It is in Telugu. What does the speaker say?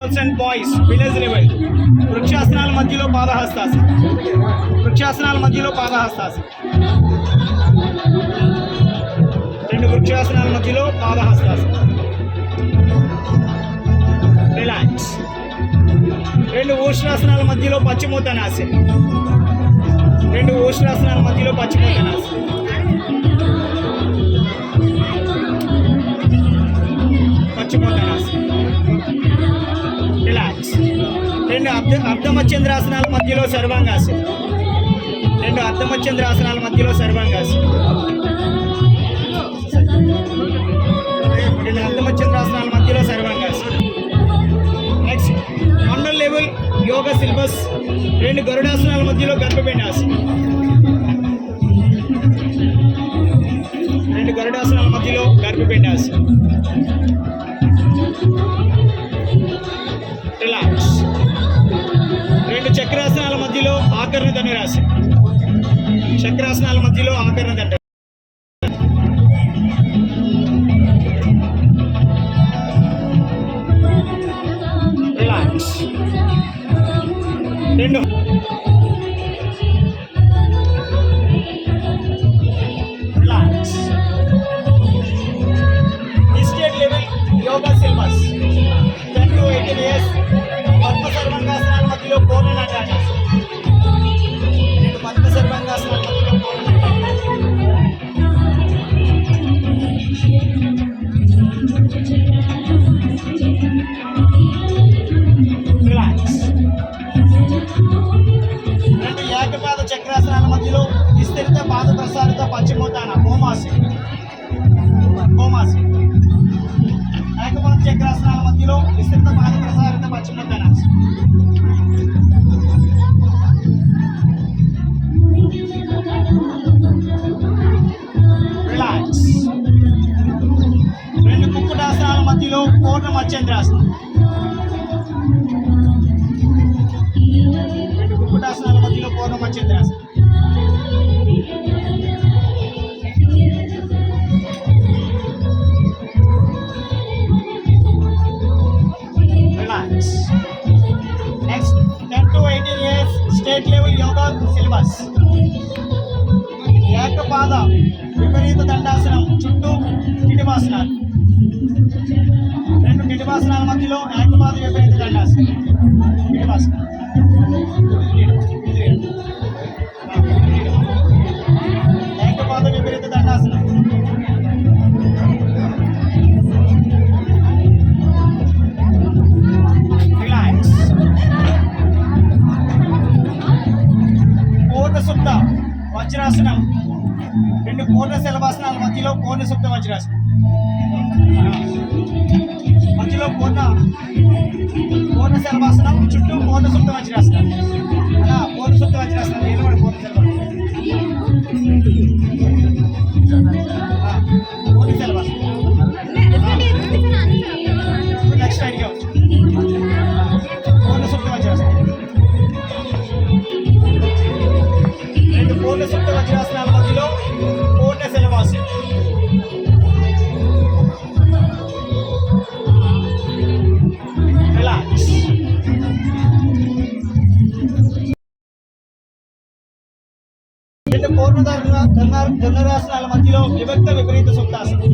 Girls and boys village level వృక్షాసనాల మధ్యలో పాదహస్తాసనం వృక్షాసనాల మధ్యలో పాదహస్తాసనం రెండు వృక్షాసనాల మధ్యలో పాదహస్తాసనం రిలాక్స్ రెండు ఊష్ణాసనాల మధ్యలో పశ్చిమోత్తనాసనం రెండు ఊష్ణాసనాల మధ్యలో పశ్చిమోత్తనాసనం పశ్చిమోత్తనాసనం రెండు అర్ధ అర్ధమచంద్రాసనాల మధ్యలో సర్వాంగాసనం రెండు అర్ధమచంద్రాసనాల మధ్యలో సర్వాంగాసనం రెండు అర్ధమచంద్రాసనాల మధ్యలో Sarvangasana next mandal level yoga syllabus రెండు గరుడాసనాల మధ్యలో గర్భపిండాసనం చక్రాసనాల మధ్యలో రిలాక్స్ రెండు. ప్రసారిత పశ్చిమోత్తాన హోమాసి హోమాసి చక్రాసనాల మధ్యలో విస్తృత పాద ప్రసారిత పశ్చిమోత్తనాసి రిలాక్స్ రెండు కుక్కుటాసనాల మధ్యలో పూర్ణ మత్స్యంద్రాసనం. స్టేట్ లెవెల్ యోగా సిలబస్ ఏకపాద విపరీత దండాసనం చుట్టూ కిటివాసనాలు రెండు కిటివాసనాల మధ్యలో ఏకపాద విపరీత దండాసనం. కిటివాసనం రెండు పూర్ణ సిలబస్ నాలుగు మధ్యలో పూర్ణ సుప్త రాసి మధ్యలో పూర్ణ పూర్ణ సిలబస్ చుట్టూ పూర్ణ సుప్త వజ్రాసనం అలా పూర్ణ సుప్త వజ్రాసనం నిలబడి పూర్ణ శలభాసనం పూర్ణ సిలబస్ నెక్స్ట్ ఐడియా వచ్చు పూర్ణ సుప్త వజ్రాసనం రెండు పూర్ణ సుప్త వచ్చి మధ్యలో శలవాసి రిలాక్స్ ధర్మ ధర్మ రాష్ట్రాల మధ్యలో విభక్త విపరీత సుప్తాసనం